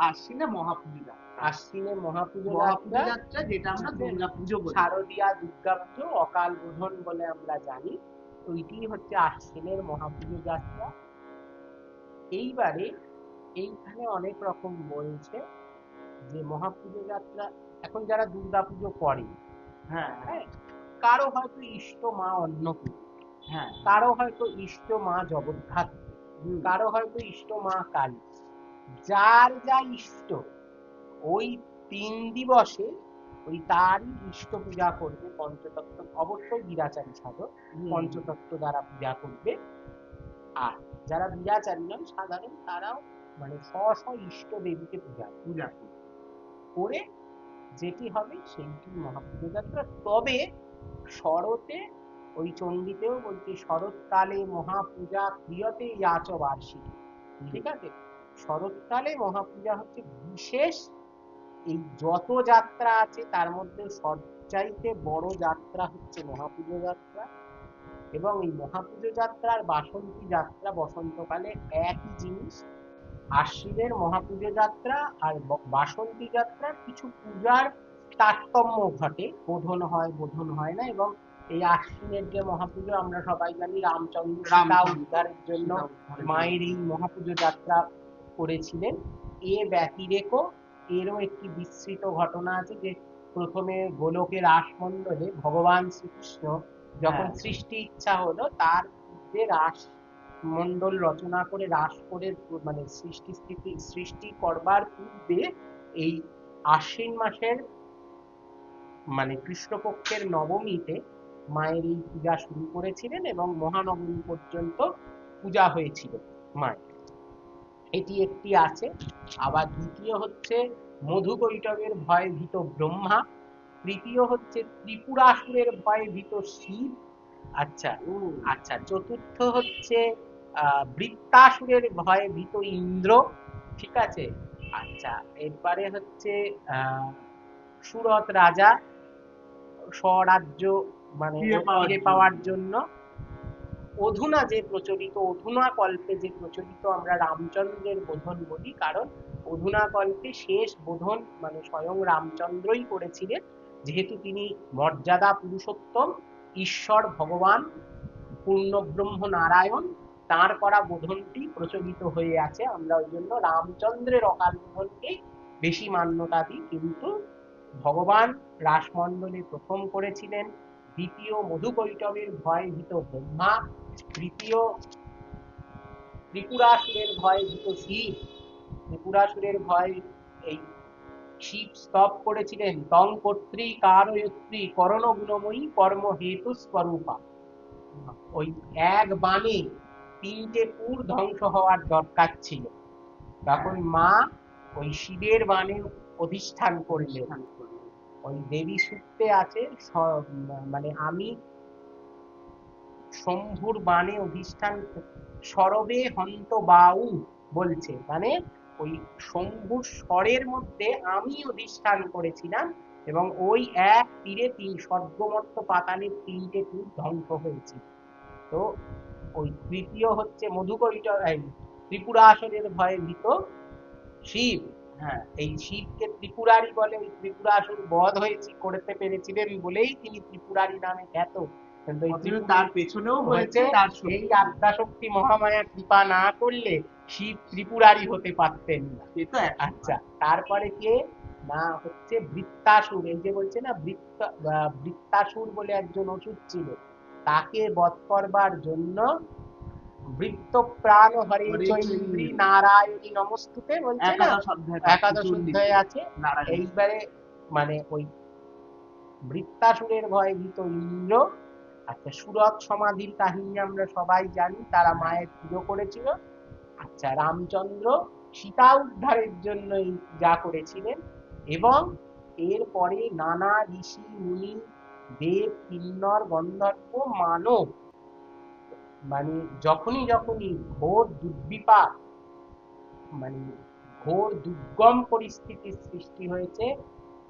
আশ্বিনে মহাপুজো আশ্বিনে মহাপুজো যাত্রা যেটা আমরা দুর্গা পুজো বলি। শারদীয়া দুর্গা পুজো অকাল বোধন বলে আমরা জানি। ওইটি হচ্ছে আশ্বিনের মহাপুজো যাত্রা এইবারে এইখানে অনেক রকম বলছে যে মহাপুজো যাত্রা এখন যারা দুর্গা পুজো করে হ্যাঁ। হ্যাঁ কারও হয়তো ইষ্ট মা অন্নপূর্ণা হ্যাঁ। কারও হয়তো ইষ্ট মা জগদ্ধাত্রী কারও হয়তো ইষ্ট মা কালী। যার যা ইষ্ট ওই তিন দিবসে ওই তারই ইষ্ট পূজা করবে পঞ্চতত্ত্ব। অবশ্যই বিরাচারী সাধক পঞ্চতত্ত্ব দ্বারা পূজা করবে। আর যারা বিরাচারী নন সাধারণ তারাও মানে স্ব স্ব ইষ্ট দেবীকে পূজা পূজা করি। করে যেটি হবে সেইটি মহাপুজো যাত্রা তবে শরতে ওই চণ্ডীতেও বলছে শরৎকালে মহাপূজা ক্রিয়তে ইয়াচ বার্ষিক ঠিক আছে? শরৎকালে মহাপূজা হচ্ছে বিশেষ। এই যত যাত্রা আছে তার মধ্যে সবচাইতে বড় যাত্রা হচ্ছে মহাপুজো যাত্রা। এবং এই মহাপুজো যাত্রা আর বাসন্তী যাত্রা বসন্তকালে একই জিনিস। আশ্বিনের মহাপুজো যাত্রা আর বাসন্তী যাত্রার কিছু পূজার তারতম্য ঘটে। বোধন হয় বোধন হয় না এবং এই আশ্বিনের যে মহাপুজো আমরা সবাই জানি রামচন্দ্র উদ্ধারের জন্য। মায়ের এই মহাপুজো যাত্রা করেছিলেন এ ব্যতিরেকও এরও একটি বিস্তৃত ঘটনা আছে যে প্রথমে গোলকের রাসমণ্ডলে ভগবান শ্রীকৃষ্ণ যখন হ্যাঁ। সৃষ্টি ইচ্ছা হলো তার যে রাস মণ্ডল রচনা করে রাস করে মানে সৃষ্টি স্থিতি সৃষ্টি করবার পূর্বে এই আশ্বিন মাসের মানে কৃষ্ণপক্ষের নবমীতে মায়ের এই পূজা শুরু করেছিলেন এবং মহানবমী পর্যন্ত পূজা হয়েছিল মায়ের এটি একটি আছে। আবার দ্বিতীয় হচ্ছে মধু কৈটবের ভয়ে ভীত ব্রহ্মা। তৃতীয় হচ্ছে ত্রিপুরাসুরের ভয়ে ভীত শিব। আচ্ছা আচ্ছা চতুর্থ হচ্ছে আহ বৃত্তাসুরের ভয়ে ভীত ইন্দ্র। ঠিক আছে? আচ্ছা এরপরে হচ্ছে আহ সুরত রাজা। স্বরাজ্য মানে ফিরে পাওয়ার জন্য। অধুনা যে প্রচলিত, অধুনা কল্পে যে প্রচলিত আমরা রামচন্দ্রের বোধন বলি, কারণ অধুনা কল্পে শেষ বোধন মানে স্বয়ং রামচন্দ্রই করেছিলেন। যেহেতু তিনি মর্যাদা পুরুষোত্তম, ঈশ্বর ভগবান, পূর্ণব্রহ্ম নারায়ণ, তাঁর করা বোধনটি প্রচলিত হয়ে আছে। আমরা ওই জন্য রামচন্দ্রের অকাল বোধনকেই বেশি মান্যতা দিই। কিন্তু ভগবান রাসমণ্ডলে প্রথম করেছিলেন, দ্বিতীয় মধুকৈটবের ভয় ভীত ব্রহ্মা তৃতীয় ত্রিপুরাসুরের ভয় ভীত শিব। ত্রিপুরাসুরের ভয় এই শিব স্তব করেছিলেন। তং কর্ত্রী কারয়ত্রী করণ গুণময়ী কর্ম হেতু স্বরূপা। ওই এক বাণে তিনটে পুর ধ্বংস হওয়ার দরকার ছিল। তখন মা ওই শিবের বাণে অধিষ্ঠান করলেন। ওই দেবী সূত্রে আছে মানে আমি শম্ভুর বাণে অধিষ্ঠান সরবে হন্ত বাউ বলছে। মানে ওই শম্ভুর স্বরের মধ্যে আমি অধিষ্ঠান করেছিলাম এবং ওই এক তীরে তিন স্বর্গমর্ত পাতালের তিনটে তীর ধ্বংস হয়েছে। তো ওই তৃতীয় হচ্ছে মধুকৈট এই ত্রিপুরাসনের ভয়ে ভীত শিব। হ্যাঁ এই শিবকে ত্রিপুরারি বলে ওই ত্রিপুরাসুর বধ হয়েছে, করতে পেরেছিলেন বলেই তিনি ত্রিপুরারি নামে খ্যাত। তার পেছনেও হয়েছে তার এই শক্তি। আদ্যাশক্তি মহামায়া কৃপা না করলে শিব ত্রিপুরারি হতে পারতেন না। আচ্ছা তারপরে কে? না হচ্ছে বৃত্তাসুর। এই যে বলছে না বৃত্ত বৃত্তাসুর বলে একজন অসুর ছিল। তাকে বধ করবার জন্য বৃত্ত প্রাণ হরে চৈন্দ্রী। নারায়ণী নমস্তুতে বলছে না একাদশ অধ্যায়ে আছে। এইবারে মানে ওই বৃত্তাসুরের ভয়ে ভীত ইন্দ্র আচ্ছা সুরত সমাধির কাহিনী আমরা সবাই জানি, তারা মায়ের পুজো করেছিল। আচ্ছা রামচন্দ্র সীতা উদ্ধারের জন্য যা করেছিলেন এবং এরপরে নানা ঋষি, মুনি, দেব, কিন্নর, গন্ধর্ব, মানব মানে যখনই যখনই ঘোর দুর্বিপাক মানে ঘোর দুর্গম পরিস্থিতির সৃষ্টি হয়েছে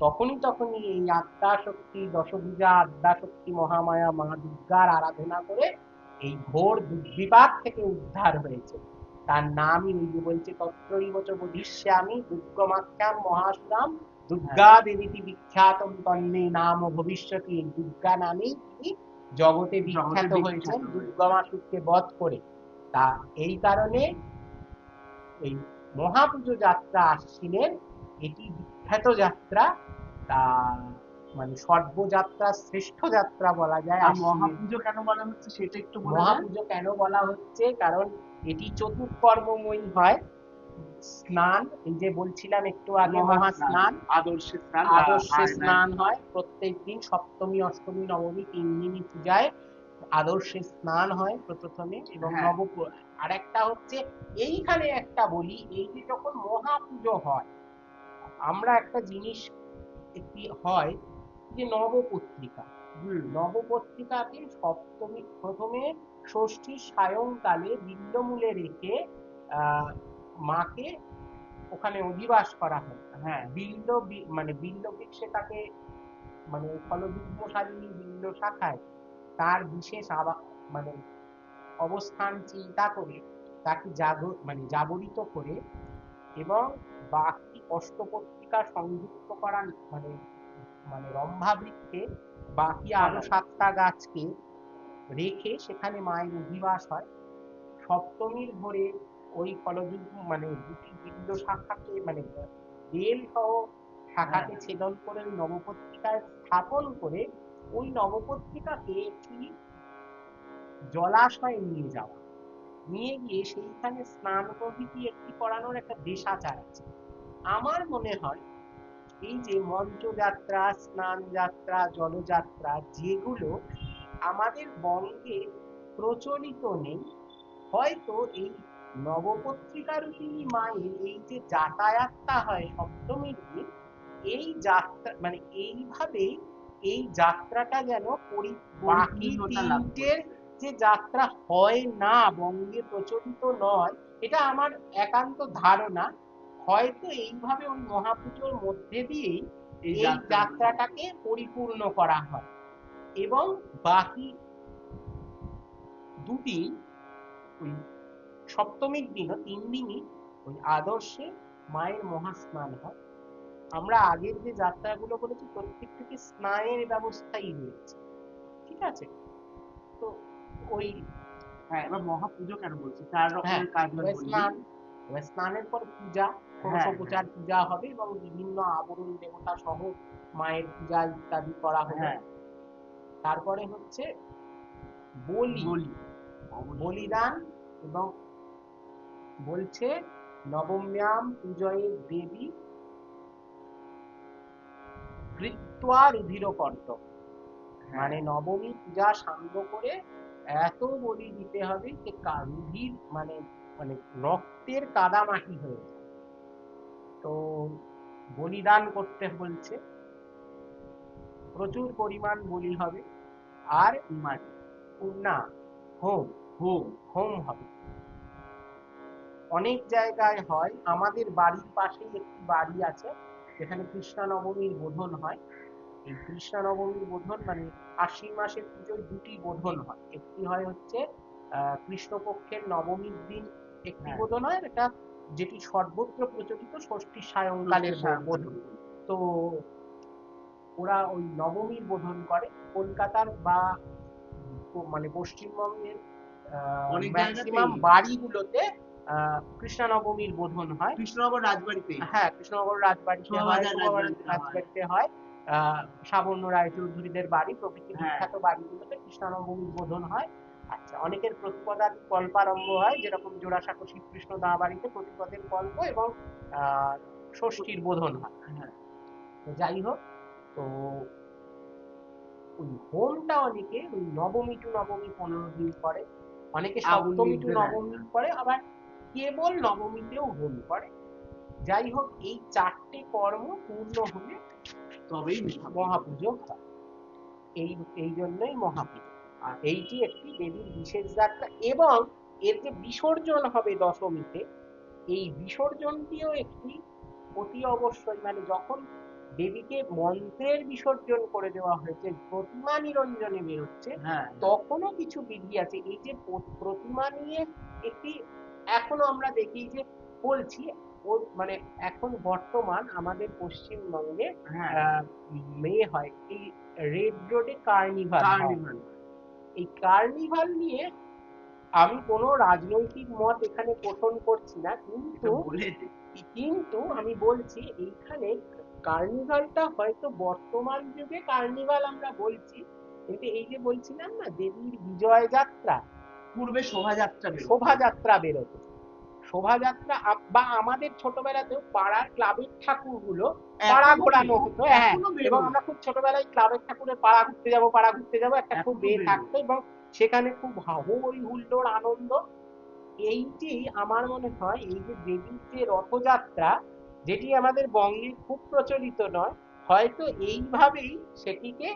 তখনই তখনই এই আদ্যাশক্তি দশভুজা আদ্যাশক্তি মহামায়া মা দুর্গার আরাধনা করে এই ঘোর দুর্বিপাক থেকে উদ্ধার হয়েছে। তার নামই ওই যে বলছে তত্রৈবচ বধিষ্যামি দুর্গমাখ্যাম মহাসুরাম দুর্গা দেবীতি বিখ্যাতম তন্মে নাম ভবিষ্যতি। এই দুর্গা নামেই তিনি জগতে বিখ্যাত বিখ্যাত। হয়েছেন হয়েছেন। দুর্গমাসুরকে বধ করে। তা এই কারণে এই মহাপুজো যাত্রা আসছিলেন এটি বিখ্যাত যাত্রা তা মানে সর্বযাত্রা শ্রেষ্ঠ যাত্রা বলা যায় আর মহাপুজো কেন বলা হচ্ছে সেটা একটু। মহাপুজো কেন বলা হচ্ছে? কারণ এটি চতুষ্কর্মময়ী হয়। স্নান এই যে বলছিলাম একটু আগে মহা স্নান আদর্শের স্নান আদর্শে স্নান হয়। প্রত্যেক দিন সপ্তমী অষ্টমী নবমী তিন দিনই পূজায় আদর্শে স্নান হয় প্রথমে এবং হ্যাঁ। নব আর একটা হচ্ছে এইখানে একটা বলি এই যে যখন মহাপুজো হয় আমরা একটা জিনিস একটি হয় যে নবপত্রিকা। নবপত্রিকাকে সপ্তমী প্রথমে ষষ্ঠীর সায়ংকালে বিল্লমূলে রেখে মাকে ওখানে অধিবাস করা হয়। হ্যাঁ বিল্ল মানে বিল্ল বৃক্ষে তাকে মানে ফলবিদ্যশালী বিল্ল শাখায় তার বিশেষ মানে অবস্থান চিন্তা করে তাকে জাগ মানে জাগরিত করে এবং বাকি অষ্টপত্রিকা সংযুক্ত করা মানে মানে রম্ভা বৃক্ষে বাকি আরও সাতটা গাছকে রেখে সেখানে মায়ের অধিবাস হয়। সপ্তমীর ভোরে ওই ফলযুগ মানে দুটি বিল্ল শাখাকে মানে বেল সহ শাখাকে হ্যাঁ। ছেদন করে ওই নবপত্রিকায় স্থাপন করে ওই নবপত্রিকাকে একটি জলাশয়ে নিয়ে যাওয়া। নিয়ে গিয়ে সেইখানে স্নান প্রভৃতি একটি করানোর একটা দেশাচার আছে। আমার মনে হয় এই যে মঞ্চ যাত্রা স্নান যাত্রা জলযাত্রা যেগুলো আমাদের বঙ্গে প্রচলিত নেই হয়তো এই নবপত্রিকা রূপিণী মায়ের এই যে যাতায়াতটা হয় সপ্তমীর দিন এই যাত্রা মানে এইভাবে এই যাত্রাটা যেন বাকি তিনটের যে যাত্রা হয় না বঙ্গে প্রচলিত নয় এটা আমার একান্ত ধারণা। হয়তো এইভাবে ওই মহাপুজোর মধ্যে দিয়েই এই যাত্রাটাকে পরিপূর্ণ করা হয়। এবং বাকি দুদিন ওই সপ্তমীর দিনও তিন দিনই ওই আদর্শে মায়ের মহাস্নান হয়। আমরা আগের যে যাত্রাগুলো করেছি প্রত্যেক থেকে স্নানের ব্যবস্থাই রয়েছে। ঠিক আছে? তো ওই হ্যাঁ এবার মহাপুজো কেন বলছি? চার হ্যাঁ, রকমের কাজ এবার স্নান এবার স্নানের পর পূজা হ্যাঁ, ষোড়শোপচার পূজা হবে এবং বিভিন্ন আবরণ দেবতা সহ মায়ের পূজা ইত্যাদি করা হবে। হ্যাঁ। তারপরে হচ্ছে বলি। বলি। বলিদান এবং বলছে নবম্যাম পূজয়ে দেবী কৃত্বা রুধির কর্তব্য হ্যাঁ। মানে নবমী পূজা সাঙ্গ করে এত বলি দিতে হবে যে রুধির মানে মানে রক্তের কাদামাটি হয়ে তো বলিদান করতে বলছে, প্রচুর পরিমাণ বলি হবে, আর মাটি না, হোম হোম হোম হবে। অনেক জায়গায় হয়, আমাদের বাড়ির পাশেই একটি বাড়ি আছে, যেখানে কৃষ্ণা নবমীর বোধন হয়। এই কৃষ্ণা নবমীর বোধন মানে আশ্বিন মাসের পুজোয় দুটি বোধন হয়। একটি হয় হচ্ছে কৃষ্ণপক্ষের নবমীর দিন একটি হ্যাঁ। বোধন হয় এটা যেটি সর্বত্র প্রচলিত ষষ্ঠী সায়ংকালের বোধন তো ওরা ওই নবমীর বোধন করে। কলকাতার বা মানে পশ্চিমবঙ্গের ম্যাক্সিমাম বাড়িগুলোতে আহ, কৃষ্ণা বোধন হয়। কৃষ্ণনগর রাজবাড়িতে। হ্যাঁ কৃষ্ণনগর রাজবাড়িতে রাজবাড়িতে হয়। আহ, সাবর্ণ রায়চৌধুরীদের বাড়ি প্রভৃতি হ্যাঁ। বিখ্যাত বাড়িগুলোতে কৃষ্ণা নবমীর বোধন হয়। আচ্ছা অনেকের প্রতিপদাদি কল্পারম্ভ হয় যেরকম জোড়াসাঁকো শ্রীকৃষ্ণ দা বাড়িতে প্রতিপদের কল্প এবং ষষ্ঠীর বোধন হয়। হ্যাঁ। তো যাই হোক তো ওই হোমটা অনেকে ওই নবমী টু নবমী পনেরো দিন করে। অনেকে সপ্তমী টু নবমী করে আবার কেবল নবমীতেও হোম করে। যাই হোক এই চারটে কর্ম পূর্ণ হলে তবেই মহাপুজো হয়। এই এই জন্যই মহাপুজো। আর এইটি একটি দেবীর বিশেষ যাত্রা এবং এর যে বিসর্জন হবে দশমীতে এই বিসর্জনটিও একটি অতি অবশ্যই মানে যখন দেবীকে মন্ত্রের বিসর্জন করে দেওয়া হয়েছে প্রতিমা নিরঞ্জনে বেরোচ্ছে হ্যাঁ তখনও কিছু বিধি আছে। এই যে প্রতিমা নিয়ে একটি এখনও আমরা দেখি যে বলছি ও মানে এখন বর্তমান আমাদের পশ্চিমবঙ্গে হ্যাঁ। আহ, মে হয় এই রেড রোডে কার্নিভাল কার্নিভাল। এই কার্নিভাল নিয়ে আমি কোনো রাজনৈতিক মত এখানে পোষণ করছি না কিন্তু কিন্তু আমি বলছি এইখানে কার্নিভালটা হয়তো বর্তমান যুগে কার্নিভাল আমরা বলছি কিন্তু এই যে বলছিলাম না দেবীর বিজয় যাত্রা পূর্বে শোভাযাত্রা শোভাযাত্রা বেরোতো শোভাযাত্রা বা আমাদের ছোটবেলাতেও পাড়ার ক্লাবের ঠাকুরগুলো পাড়া ঘোরানো হতো। হ্যাঁ এবং আমরা খুব ছোটবেলায় ক্লাবের ঠাকুরের পাড়া ঘুরতে যাব পাড়া ঘুরতে যাব একটা খুব এখনও বে বেরোয়। থাকতো এবং সেখানে খুব হই হুল্লোড় আনন্দ। এইটি আমার মনে হয় এই যে দেবীর যে রথযাত্রা যেটি আমাদের বঙ্গে খুব প্রচলিত নয় হয়তো এইভাবেই সেটিকে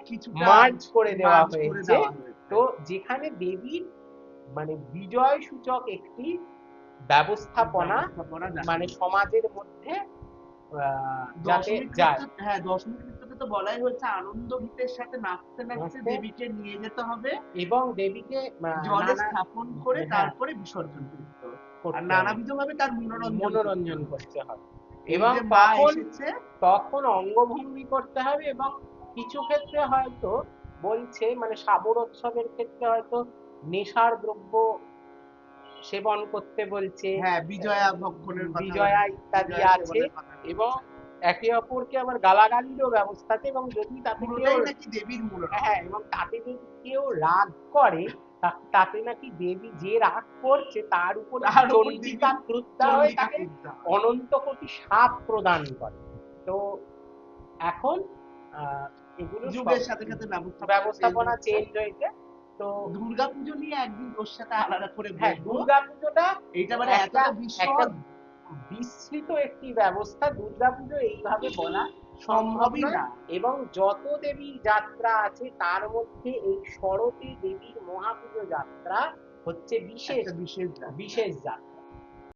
মার্জ করে দেওয়া হয়েছে। তো যেখানে দেবীর মানে বিজয় সূচক একটি ব্যবস্থাপনা মানে সমাজের মধ্যে যাতে যায়। হ্যাঁ দশমীর ক্ষেত্রে তো বলাই হচ্ছে আনন্দ গীতের সাথে নাচতে নাচতে। দেবীকে নিয়ে যেতে হবে। এবং দেবীকে জলে স্থাপন করে হ্যাঁ। তারপরে বিসর্জন করতে হবে। নানাবিধ ভাবে তার মনোরঞ্জন মনোরঞ্জন করতে হবে। এবং তখন তখন অঙ্গভঙ্গি করতে হবে এবং কিছু ক্ষেত্রে হয়তো বলছে মানে সাবর উৎসবের ক্ষেত্রে হয়তো নেশার দ্রব্য সেবন করতে বলছে হ্যাঁ বিজয়া ভক্ষণের বিজয়া ইত্যাদি আছে এবং একে অপরকে আবার গালাগালিরও ব্যবস্থা আছে এবং যদি তাতে দেবীর মূল হ্যাঁ এবং তাতে যদি কেউ রাগ করে তাতে নাকি দেবী যে রাগ করছে তার উপর চণ্ডিকা দেবী- ক্রুদ্ধা হয়ে তাকে অনন্ত কোটি সাপ প্রদান করে। তো এখন আহ, এগুলো যুগের সাথে সাথে ব্যবস্থাপনা চেঞ্জ হয়েছে। তো দুর্গাপুজো নিয়ে একদিন তোর সাথে আলাদা করে হ্যাঁ দুর্গাপুজোটা এটা মানে একটা- একটা বিস্তৃত একটি ব্যবস্থা দুর্গাপুজো এইভাবে বলা সম্ভবই না এবং যত দেবীর যাত্রা আছে তার মধ্যে এই শরতে দেবীর মহাপুজো যাত্রা হচ্ছে বিশেষ বিশেষ বিশেষ যাত্রা।